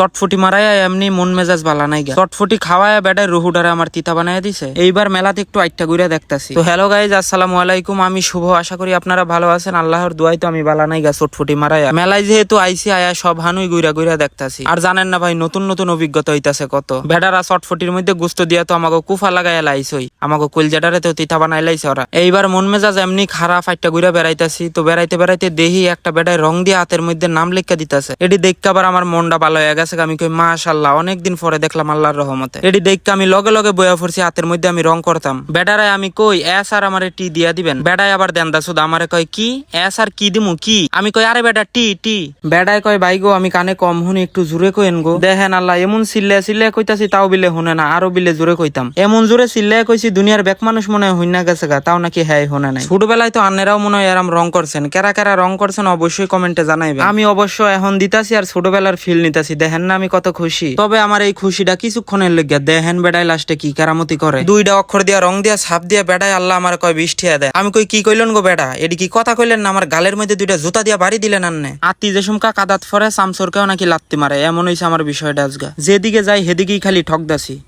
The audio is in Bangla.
চটফুটি মারাই এমনি মন মেজাজ বালা নাই গা। চটফুটি খাওয়ায় বেডায় রুহুডারে আমার তিতা বানায় দিছে। এইবার মেলাতে একটু আইটটা ঘুরে দেখতাছি। তো হ্যালো গাইজ আসসালামু আলাইকুম। আমি শুভ, আশা করি আপনারা ভালো আছেন। আল্লাহর দুয়াই তো আমি বালা নাই গা চটফুটি মারাই মেলায় যেহেতু আইসি, আয়া সব হানুই গুইরা গুইরা দেখতাছি। আর জানেন না ভাই, নতুন নতুন অভিজ্ঞতা হইতাছে কত। বেডারা চটফুটির মধ্যে গুস্ত দিয়া তো আমাকে কুফা লাগাই লাইছই। আমাকে কলজাটারে তো তিতা বানাই লাইছে ওরা। এইবার মন মেজাজ এমনি খারাপ আইটটা ঘুরে বেড়াইতাছি। তো বেড়াইতে বেড়াইতে দেহি একটা বেডায় রং দিয়ে হাতের মধ্যে নাম লেখা দিতাছে। এটি দেখতে আবার আমার মনটা ভালো হয়ে গেছে। আমি কই, মাশাল্লাহ, অনেকদিন পরে দেখলাম আল্লাহর রহমতে। এটি দেখতে আমি লগে লগে বয়া পড়ছি, হাতের মধ্যে আমি রং করতাম। বেডারায় আমি কই, এস আর আমার টি দিয়া দিবেন। বেডায় আবার দেন দা শুধু আমারে কয়, কি? এস আর কি দিমু, কি? আমি কই, আরে বেটা, টি টি। বেডায় কয়, ভাই গো, আমি কানে কম শুনি, একটু জোরে কইন গো। দেখেন আল্লাহ, এমন চিল্লে চিল্লে কইতাছি, তাও বিলে শুনে না, আরও বিলে জোরে কইতাম। এমন জোরে সিল্লে কইছি, দুনিয়ার বেক মানুষ মনে হয় হইনা গেছে গা, তাও নাকি হ্যাঁ শুনে নাই। ছোটবেলায় তো আন্নেরাও মনে হয় এরম রং করছেন। কেরা কেরা রং করছেন, অবশ্যই কমেন্টে জানাইবেন। আমি অবশ্য এখন দিতাছি আর ছোটবেলার ফিল নিতাছি। দেখেন না, আমি কত খুশি। তবে আমার এই খুশিটা কিছুক্ষণের লেগে দেখেন বেড়াই লাস্টে কি কারামতি করে। দুইটা অক্ষর দিয়া, রং দিয়া সাপ দিয়া বেড়াই আল্লাহ আমার কয় বৃষ্টি দেয়। আমি কই, কি কইলেন গো বেড়া? এটি কি কথা কইলেন না? আমার গালের মধ্যে দুইটা জুতা দিয়া বাড়ি দিলেন আন্নে? আত্মি যে সুমকা কাদাত ফরে সামসরকেও নাকি লাত্তি মারে, এমন হইছে আমার বিষয়টা আজগা। যেদিকে যাই, হেদিকেই খালি ঠকদাসি